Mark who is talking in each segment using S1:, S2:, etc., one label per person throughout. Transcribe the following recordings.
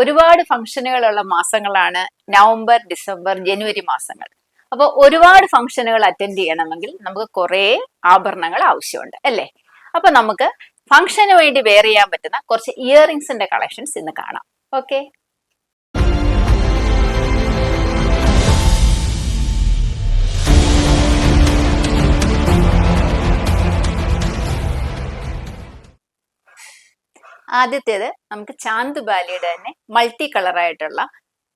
S1: ഒരുപാട് ഫംഗ്ഷനുകളുള്ള മാസങ്ങളാണ് November December ജനുവരി മാസങ്ങൾ. അപ്പോൾ ഒരുപാട് ഫംഗ്ഷനുകൾ അറ്റൻഡ് ചെയ്യണമെങ്കിൽ നമുക്ക് കുറേ ആഭരണങ്ങൾ ആവശ്യമുണ്ട് അല്ലേ? അപ്പൊ നമുക്ക് ഫംഗ്ഷന് വേണ്ടി വെയർ ചെയ്യാൻ പറ്റുന്ന കുറച്ച് ഇയറിംഗ്സിന്റെ കളക്ഷൻസ് ഇന്ന് കാണാം. ഓക്കെ? ആദ്യത്തേത് നമുക്ക് ചാന്തുബാലിയുടെ തന്നെ മൾട്ടി കളർ ആയിട്ടുള്ള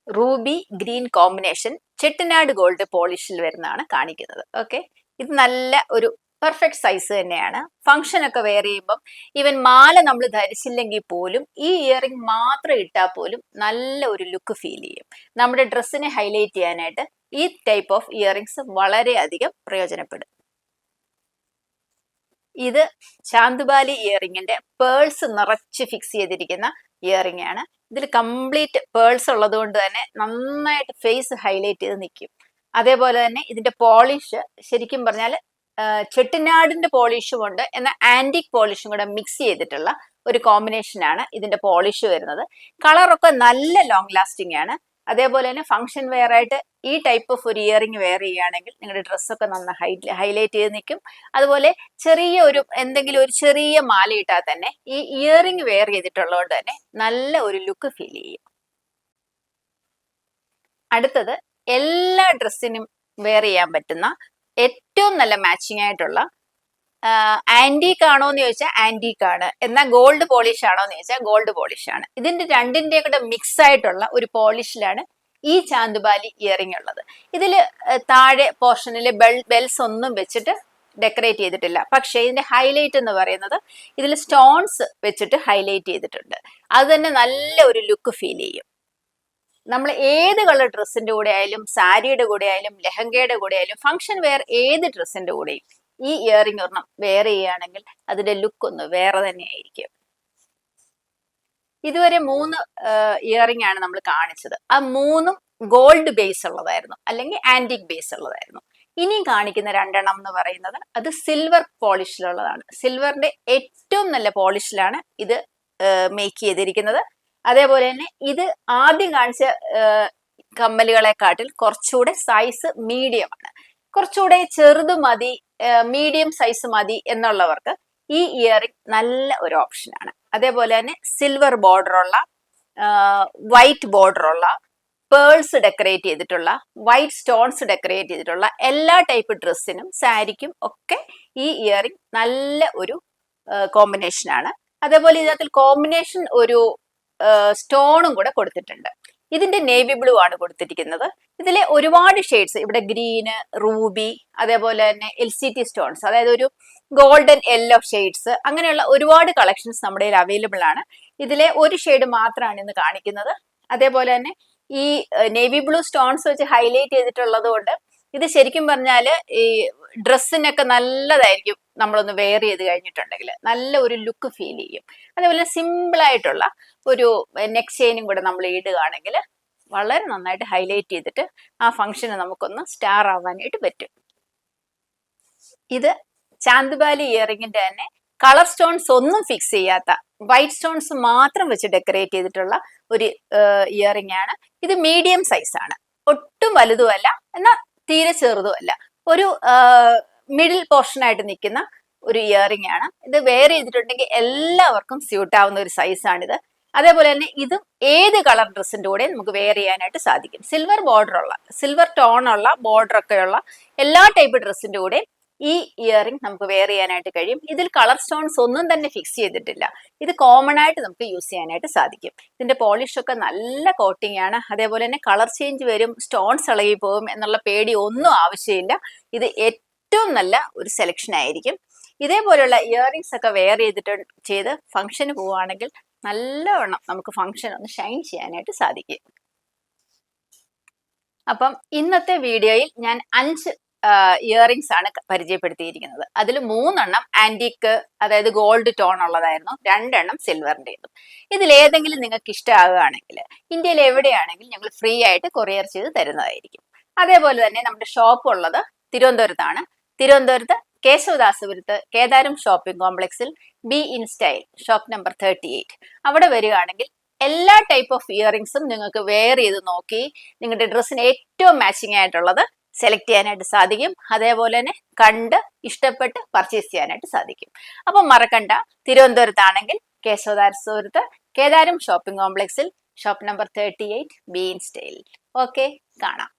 S1: ruby green combination Chettinad gold പോളിഷിൽ വരുന്നതാണ് കാണിക്കുന്നത്. ഓക്കെ? ഇത് നല്ല ഒരു പെർഫെക്റ്റ് സൈസ് തന്നെയാണ്. ഫംഗ്ഷൻ ഒക്കെ വെയർ ചെയ്യുമ്പം ഈവൻ മാല നമ്മൾ ധരിച്ചില്ലെങ്കിൽ പോലും ഈ ഇയറിംഗ് മാത്രം ഇട്ടാൽ പോലും നല്ല ഒരു ലുക്ക് ഫീൽ ചെയ്യും. നമ്മുടെ ഡ്രസ്സിനെ ഹൈലൈറ്റ് ചെയ്യാനായിട്ട് ഈ ടൈപ്പ് ഓഫ് ഇയറിംഗ്സ് വളരെയധികം പ്രയോജനപ്പെടും. ഇത് ചാന്തുബാലി ഇയറിങ്ങിന്റെ പേൾസ് നിറച്ച് ഫിക്സ് ചെയ്തിരിക്കുന്ന ഇയറിംഗ് ആണ്. ഇതിൽ കംപ്ലീറ്റ് പേൾസ് ഉള്ളത് കൊണ്ട് തന്നെ നന്നായിട്ട് ഫേസ് ഹൈലൈറ്റ് ചെയ്ത് നിൽക്കും അതേപോലെ തന്നെ ഇതിന്റെ പോളിഷ് ശരിക്കും പറഞ്ഞാൽ ചെട്ടിനാടിന്റെ പോളിഷും ഉണ്ട്. എന്നാൽ ആന്റിക് പോളിഷും കൂടെ മിക്സ് ചെയ്തിട്ടുള്ള ഒരു കോമ്പിനേഷനാണ് ഇതിന്റെ പോളിഷ് വരുന്നത്. കളറൊക്കെ നല്ല ലോങ് ലാസ്റ്റിംഗ് ആണ്. അതേപോലെ തന്നെ ഫംഗ്ഷൻ വെയർ ആയിട്ട് ഈ ടൈപ്പ് ഓഫ് ഒരു ഇയറിംഗ് വെയർ ചെയ്യുകയാണെങ്കിൽ നിങ്ങളുടെ ഡ്രസ്സൊക്കെ നന്ന് ഹൈലൈറ്റ് ചെയ്ത് നിൽക്കും. അതുപോലെ ചെറിയ ഒരു എന്തെങ്കിലും ഒരു ചെറിയ മാല ഇട്ടാൽ തന്നെ ഈ ഇയറിംഗ് വെയർ ചെയ്തിട്ടുള്ളതുകൊണ്ട് തന്നെ നല്ല ഒരു ലുക്ക് ഫീൽ ചെയ്യും. അടുത്തത് എല്ലാ ഡ്രസ്സിനും വെയർ ചെയ്യാൻ പറ്റുന്ന ഏറ്റവും നല്ല മാച്ചിങ് ആയിട്ടുള്ള ആന്റീക്ക് ആണോ എന്ന് ചോദിച്ചാൽ ആന്റീക്ക് ആണ്. എന്നാൽ ഗോൾഡ് പോളിഷ് ആണോ എന്ന് ചോദിച്ചാൽ ഗോൾഡ് പോളിഷ് ആണ്. ഇതിന്റെ രണ്ടിന്റെ കൂടെ മിക്സ് ആയിട്ടുള്ള ഒരു പോളിഷിലാണ് ഈ ചാന്തുബാലി ഇയറിംഗ് ഉള്ളത്. ഇതിൽ താഴെ പോർഷനിൽ ബെൽ ബെൽസ് ഒന്നും വെച്ചിട്ട് ഡെക്കറേറ്റ് ചെയ്തിട്ടില്ല. പക്ഷേ ഇതിന്റെ ഹൈലൈറ്റ് എന്ന് പറയുന്നത് ഇതിൽ സ്റ്റോൺസ് വെച്ചിട്ട് ഹൈലൈറ്റ് ചെയ്തിട്ടുണ്ട്. അത് തന്നെ നല്ല ഒരു ലുക്ക് ഫീൽ ചെയ്യും. നമ്മൾ ഏത് കളർ ഡ്രസ്സിന്റെ കൂടെ ആയാലും സാരിയുടെ കൂടെ ആയാലും ലെഹങ്കയുടെ കൂടെ ആയാലും ഫംഗ്ഷൻ വെയർ ഏത് ഡ്രസ്സിന്റെ കൂടെയും ഈ ഇയറിംഗ് ഒരെണ്ണം വെയർ ചെയ്യുകയാണെങ്കിൽ അതിന്റെ ലുക്ക് ഒന്ന് വേറെ തന്നെ ആയിരിക്കും ഇതുവരെ മൂന്ന് ഇയറിംഗ് ആണ് നമ്മൾ കാണിച്ചത്. ആ മൂന്നും ഗോൾഡ് ബേസ് ഉള്ളതായിരുന്നു. അല്ലെങ്കിൽ ആന്റിക് ബേസ് ഉള്ളതായിരുന്നു. ഇനിയും കാണിക്കുന്ന രണ്ടെണ്ണം എന്ന് പറയുന്നത് അത് സിൽവർ പോളിഷിലുള്ളതാണ് സിൽവറിന്റെ ഏറ്റവും നല്ല പോളിഷിലാണ് ഇത് മേക്ക് ചെയ്തിരിക്കുന്നത്. അതേപോലെ തന്നെ ഇത് ആദ്യം കാണിച്ച കമ്മലുകളെക്കാട്ടിൽ കുറച്ചുകൂടെ സൈസ് മീഡിയമാണ് കുറച്ചുകൂടെ ചെറുത് മതി മീഡിയം സൈസ് മതി എന്നുള്ളവർക്ക് ഈ ഇയറിംഗ് നല്ല ഒരു ഓപ്ഷനാണ് അതേപോലെ തന്നെ സിൽവർ ബോർഡറുള്ള വൈറ്റ് ബോർഡറുള്ള പേൾസ് ഡെക്കറേറ്റ് ചെയ്തിട്ടുള്ള വൈറ്റ് സ്റ്റോൺസ് ഡെക്കറേറ്റ് ചെയ്തിട്ടുള്ള എല്ലാ ടൈപ്പ് ഡ്രസ്സിനും സാരിക്കും ഒക്കെ ഈ ഇയറിംഗ് നല്ല ഒരു കോമ്പിനേഷനാണ് അതേപോലെ ഇതിനകത്തിൽ കോമ്പിനേഷൻ ഒരു സ്റ്റോണും കൂടെ കൊടുത്തിട്ടുണ്ട്. ഇതിന്റെ നേവി ബ്ലൂ ആണ് കൊടുത്തിരിക്കുന്നത്. ഇതിലെ ഒരുപാട് ഷെയ്ഡ്സ് ഇവിടെ ഗ്രീന് റൂബി അതേപോലെ തന്നെ എൽ സി ടി സ്റ്റോൺസ് അതായത് ഒരു ഗോൾഡൻ യെല്ലോ ഷെയ്ഡ്സ് അങ്ങനെയുള്ള ഒരുപാട് കളക്ഷൻസ് നമ്മുടെ കയ്യിൽ അവൈലബിൾ ആണ്. ഇതിലെ ഒരു ഷെയ്ഡ് മാത്രമാണ് ഇന്ന് കാണിക്കുന്നത്. അതേപോലെ തന്നെ ഈ നേവി ബ്ലൂ സ്റ്റോൺസ് വെച്ച് ഹൈലൈറ്റ് ചെയ്തിട്ടുള്ളത് കൊണ്ട് ഇത് ശരിക്കും പറഞ്ഞാൽ ഈ ഡ്രസ്സിനൊക്കെ നല്ലതായിരിക്കും നമ്മളൊന്ന് വെയർ ചെയ്ത് കഴിഞ്ഞിട്ടുണ്ടെങ്കിൽ. നല്ല ഒരു ലുക്ക് ഫീൽ ചെയ്യും. അതേപോലെ സിമ്പിളായിട്ടുള്ള ഒരു നെക്ക് ചെയിനും കൂടെ നമ്മൾ ഇടുകയാണെങ്കിൽ വളരെ നന്നായിട്ട് ഹൈലൈറ്റ് ചെയ്തിട്ട് ആ ഫംഗ്ഷന് നമുക്കൊന്ന് സ്റ്റാർ ആവാനായിട്ട് പറ്റും. ഇത് ചാന്തുബാലി ഇയറിങ്ങിന്റെ തന്നെ കളർ സ്റ്റോൺസ് ഒന്നും ഫിക്സ് ചെയ്യാത്ത വൈറ്റ് സ്റ്റോൺസ് മാത്രം വെച്ച് ഡെക്കറേറ്റ് ചെയ്തിട്ടുള്ള ഒരു ഇയറിംഗ് ആണ്. ഇത് മീഡിയം സൈസ് ആണ്. ഒട്ടും വലുതുമല്ല എന്നാൽ തീരെ ചെറുതുമല്ല. ഒരു മിഡിൽ പോർഷൻ ആയിട്ട് നിൽക്കുന്ന ഒരു ഇയറിംഗ് ആണ്. ഇത് വെയർ ചെയ്തിട്ടുണ്ടെങ്കിൽ എല്ലാവർക്കും സ്യൂട്ട് ആവുന്ന ഒരു സൈസാണിത് അതേപോലെ തന്നെ ഇത് ഏത് കളർ ഡ്രസ്സിന്റെ കൂടെ നമുക്ക് വെയർ ചെയ്യാനായിട്ട് സാധിക്കും. സിൽവർ ബോർഡർ ഉള്ള സിൽവർ ടോൺ ഉള്ള ബോർഡർ ഉള്ള എല്ലാ ടൈപ്പ് ഡ്രസ്സിന്റെ കൂടെ ഈ ഇയറിംഗ് നമുക്ക് വെയർ ചെയ്യാനായിട്ട് കഴിയും. ഇതിൽ കളർ സ്റ്റോൺസ് ഒന്നും തന്നെ ഫിക്സ് ചെയ്തിട്ടില്ല. ഇത് കോമൺ ആയിട്ട് നമുക്ക് യൂസ് ചെയ്യാനായിട്ട് സാധിക്കും. ഇതിന്റെ പോളിഷ് ഒക്കെ നല്ല കോട്ടിംഗ് ആണ്. അതേപോലെ തന്നെ കളർ ചേഞ്ച് വരും സ്റ്റോൺസ് ഇളകി പോകും എന്നുള്ള പേടി ഒന്നും ആവശ്യമില്ല. ഇത് ഏറ്റവും നല്ല ഒരു സെലക്ഷൻ ആയിരിക്കും. ഇതേപോലെയുള്ള ഇയറിംഗ്സ് ഒക്കെ വെയർ ചെയ്തിട്ട് ചെയ്ത് ഫംഗ്ഷന് പോവുകയാണെങ്കിൽ നല്ലവണ്ണം നമുക്ക് ഫംഗ്ഷൻ ഒന്ന് ഷൈൻ ചെയ്യാനായിട്ട് സാധിക്കും. അപ്പം ഇന്നത്തെ വീഡിയോയിൽ ഞാൻ അഞ്ച് ഇയറിങ്സ് ആണ് പരിചയപ്പെടുത്തിയിരിക്കുന്നത്. അതിൽ മൂന്നെണ്ണം ആന്റിക്ക് അതായത് ഗോൾഡ് ടോൺ ഉള്ളതായിരുന്നു. രണ്ടെണ്ണം സിൽവറിന്റെതും ഇതിൽ ഏതെങ്കിലും നിങ്ങൾക്ക് ഇഷ്ടമാകുകയാണെങ്കിൽ ഇന്ത്യയിൽ എവിടെയാണെങ്കിലും ഞങ്ങൾ ഫ്രീ ആയിട്ട് കൊറിയർ ചെയ്ത് തരുന്നതായിരിക്കും. അതേപോലെ തന്നെ നമ്മുടെ ഷോപ്പ് ഉള്ളത് തിരുവനന്തപുരത്താണ്. തിരുവനന്തപുരത്ത് കേശവദാസപുരത്ത് കേദാരം ഷോപ്പിംഗ് കോംപ്ലക്സിൽ be in style shop number thirty eight അവിടെ വരികയാണെങ്കിൽ എല്ലാ ടൈപ്പ് ഓഫ് ഇയറിങ്സും നിങ്ങൾക്ക് വെയർ ചെയ്ത് നോക്കി നിങ്ങളുടെ ഡ്രസ്സിന് ഏറ്റവും മാച്ചിങ് ആയിട്ടുള്ളത് സെലക്ട് ചെയ്യാനായിട്ട് സാധിക്കും. അതേപോലെ തന്നെ കണ്ട് ഇഷ്ടപ്പെട്ട് പർച്ചേസ് ചെയ്യാനായിട്ട് സാധിക്കും. അപ്പം മറക്കണ്ട തിരുവനന്തപുരത്താണെങ്കിൽ കേശവദാസപുരത്ത് കേദാരം ഷോപ്പിംഗ് കോംപ്ലക്സിൽ shop number thirty eight be in style. Okay കാണാം.